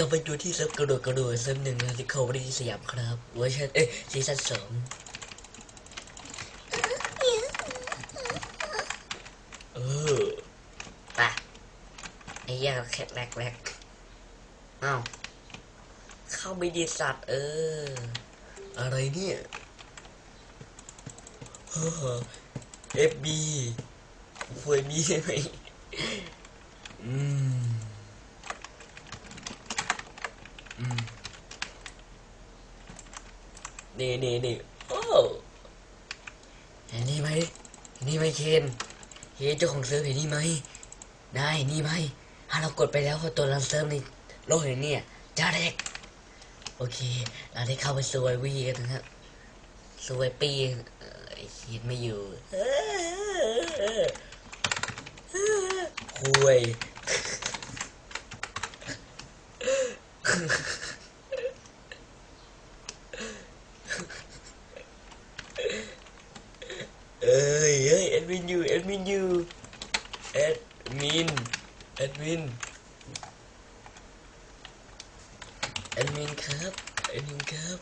ลับไปดูที่เซิร์ฟกระโดดกระโดดเซิร์ฟหนึ่งนะที่เขาบริสยามครับเวอร์ชันเอ้ยซีซั่นสองเออไปไอ้เหี้ยแคทแรกแรกอ้าวเข้าไม่ดีสัตว์เออ อะไรเนี่ยเฮ้อเอฟบีฟวยบีใช่ไหมอืม อืม นี่นี่นี่โอ้เห็นนี่ไหมเห็นนี่ไหมเคนเฮ้ยเจ้าของเซิร์ฟเห็นนี่ไหมได้เห็นนี่ไหมถ้าเรากดไปแล้วเขาตัวรันเซิร์ฟในโลกเห็นเนี่ยจ้าเด็กโอเค เราได้เข้าไปสวยวีกันนะครับสวยปีเอ่อไอ้เคนไม่อยู่คุย เอ้ยเอ้ยแอดมินอยู่แอดมินอยู่แอดมินแอดมินแอดมินครับแอดมินครับ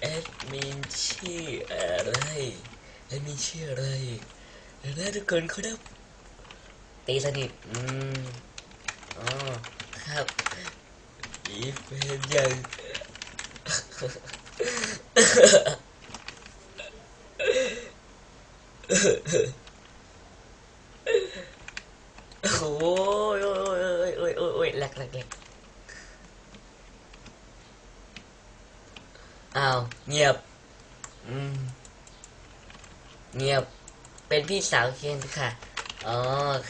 แอดมินชื่ออะไรแอดมินชื่ออะไรเดี๋ยวนะทุกคนครับตีสนิทอืมอ๋อครับอีเฟนยัง โอ้ยโอ้ยโอ้ยโอ้ยโอ้ยโอ้ยแหลกแหลกแหลกอ้าว เงียบ อืม เงียบ เป็นพี่สาวเคนค่ะ อ๋อ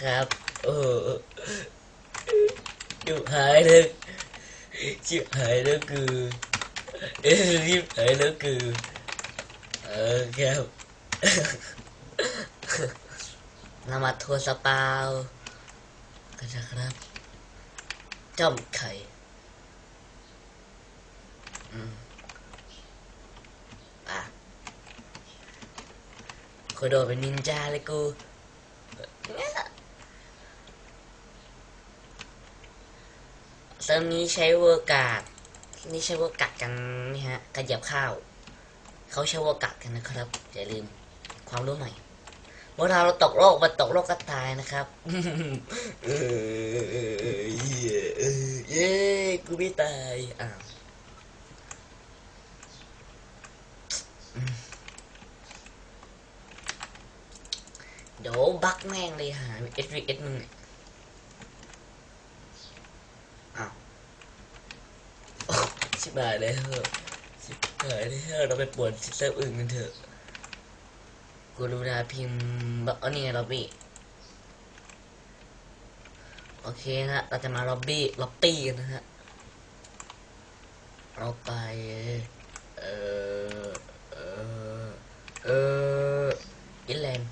ครับโอ้อยู่หายเลยชิบหายแล้วคือ เอ๊ะรีบหายแล้วคือ เออครับ เรามาทัวร์สปาวกันนะครับจอมไข่อืมอะกูโดดเป็นนินจาเลยกูเซิร์ฟนี้ใช้เวอร์กาดนี่ใช้เวอร์การ์ดกันนี่ฮะกระเหยียบข้าว เขาใช้เวอร์การ์ดกันนะครับ อย่าลืมความรู้ใหม่ เมื่อเราเราตกโลกมันตกโลกก็ตายนะครับเออเย้เออเย้กูไม่ตายอ้าวอืมเดี๋ยวบักแม่งเลยหาเอสวีเอสมึงเนี่ยอ้าวโอ้ชิบหายแล้วชิบหายแล้วเราไปปวดซิสเตอร์อื่นกันเถอะ กรุณาพิมพ์แบบอันนี้ไงล็อบบี้โอเคนะ เราจะมาล็อบบี้ล็อบบี้กันนะฮะ เราไป เออเออเอออินแลนด์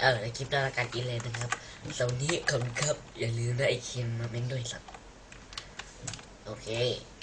เออในคลิปหน้าละกันอินแลนด์นะครับสวันนี้ขอบคุณครับ อย่าลืมนะไอเคนมาเม้นด้วยสัก โอเค